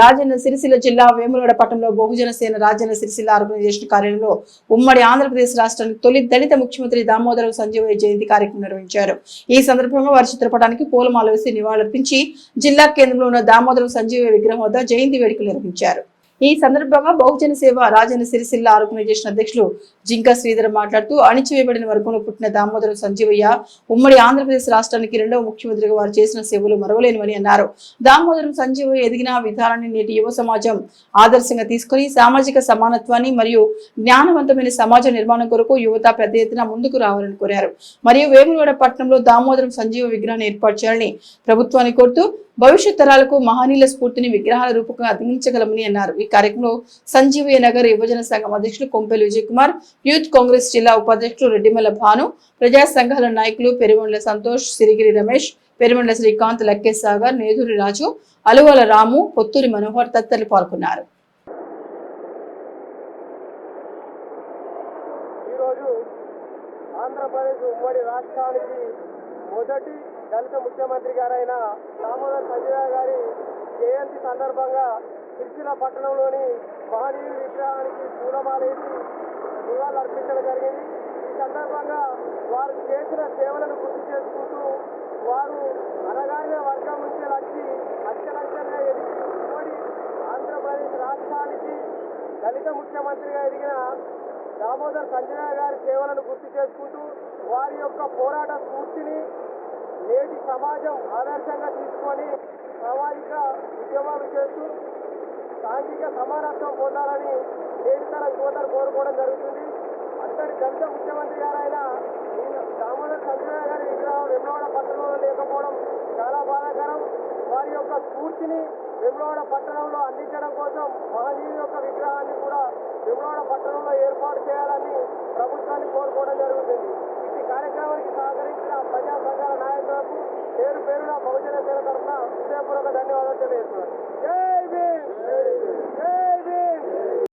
రాజన్న సిరిసిల్ల జిల్లా వేములవాడ పట్టణంలో బహుజన సేన రాజన్న సిరిసిల్ల ఆర్గనైజేషన్ కార్యాలయంలో ఉమ్మడి ఆంధ్రప్రదేశ్ రాష్ట్రానికి తొలి దళిత ముఖ్యమంత్రి దామోదర సంజీవయ్య జయంతి కార్యక్రమం నిర్వహించారు. ఈ సందర్భంగా వారి చిత్రపటానికి పూలమాల వేసి నివాళులర్పించి జిల్లా కేంద్రంలో ఉన్న దామోదరం సంజీవయ్య విగ్రహం వద్ద జయంతి వేడుకలు నిర్వహించారు. ఈ సందర్భంగా బహుజన సేవ రాజన్న సిరిసిల్ల ఆర్గనైజేషన్ అధ్యక్షులు జింకా శ్రీధర్ మాట్లాడుతూ అణిచివేయబడిన వర్గంలో పుట్టిన దామోదరం సంజీవయ్య ఉమ్మడి ఆంధ్రప్రదేశ్ రాష్ట్రానికి రెండవ ముఖ్యమంత్రిగా వారు చేసిన సేవలు మరవలేనివని అన్నారు. దామోదరం సంజీవయ్య ఎదిగిన విధానాన్ని నేటి యువ సమాజం ఆదర్శంగా తీసుకుని సామాజిక సమానత్వాన్ని మరియు జ్ఞానవంతమైన సమాజ నిర్మాణం కొరకు యువత పెద్ద ఎత్తున ముందుకు రావాలని కోరారు. మరియు వేములవాడ పట్టణంలో దామోదరం సంజీవ విగ్రహాన్ని ఏర్పాటు చేయాలని ప్రభుత్వాన్ని కోరుతూ భవిష్యత్ తరాలకు మహనీయుల స్ఫూర్తిని విగ్రహాల రూపంగా అందించగలమని అన్నారు. ఈ కార్యక్రమంలో సంజీవయ్య నగర్ యువజన సంఘం అధ్యక్షులు కొంపెలు విజయ్ కుమార్ యూత్ కాంగ్రెస్ జిల్లా ఉపాధ్యక్షులు రెడ్డిమల్ల భాను ప్రజా సంఘాల నాయకులు పెరుమండ్ల సంతోష్ సిరిగిరి రమేష్ పెరుమండ్ల శ్రీకాంత్ లక్కే సాగర్ నేదూరి రాజు అలువల రాము పొత్తూరి మనోహర్ తదితరులు పాల్గొన్నారు. ఆంధ్రప్రదేశ్ ఉమ్మడి రాష్ట్రానికి మొదటి దళిత ముఖ్యమంత్రి గారైన దామోదర్ సంజయ గారి జయంతి సందర్భంగా సిరిసిల్ల పట్టణంలోని మహనీయుడి విగ్రహానికి పూలమాలేసి నివాళులర్పించడం జరిగింది. ఈ సందర్భంగా వారు చేసిన సేవలను గుర్తు చేసుకుంటూ వారు అనగానే వర్గం నుంచి వచ్చి అత్యలంచంగా ఎదిగి ఉమ్మడి ఆంధ్రప్రదేశ్ రాష్ట్రానికి దళిత ముఖ్యమంత్రిగా ఎదిగిన దామోదర్ సంజయ గారి సేవలను గుర్తు చేసుకుంటూ వారి యొక్క పోరాట స్ఫూర్తిని నేటి సమాజం ఆదర్శంగా తీసుకొని సామాజిక ఉద్యమాలు చేస్తూ సాంఘిక సమానత్వం పొందాలని నేటి తన యువతను కోరుకోవడం జరుగుతుంది. అంతటి దళిత ముఖ్యమంత్రి గారైన దామోదర్ సంజయ్ గారి విగ్రహం వెమ్లవాడ పట్టణంలో లేకపోవడం చాలా బాధాకరం. వారి యొక్క స్ఫూర్తిని వెమ్లవాడ పట్టణంలో అందించడం కోసం మహనీయుల యొక్క విగ్రహాన్ని కూడా వెమ్లవాడ పట్టణంలో ఏర్పాటు చేయాలని పేరున బహుజన సేన తరఫున హృదయపూర్వక ధన్యవాదాలు తెలియదు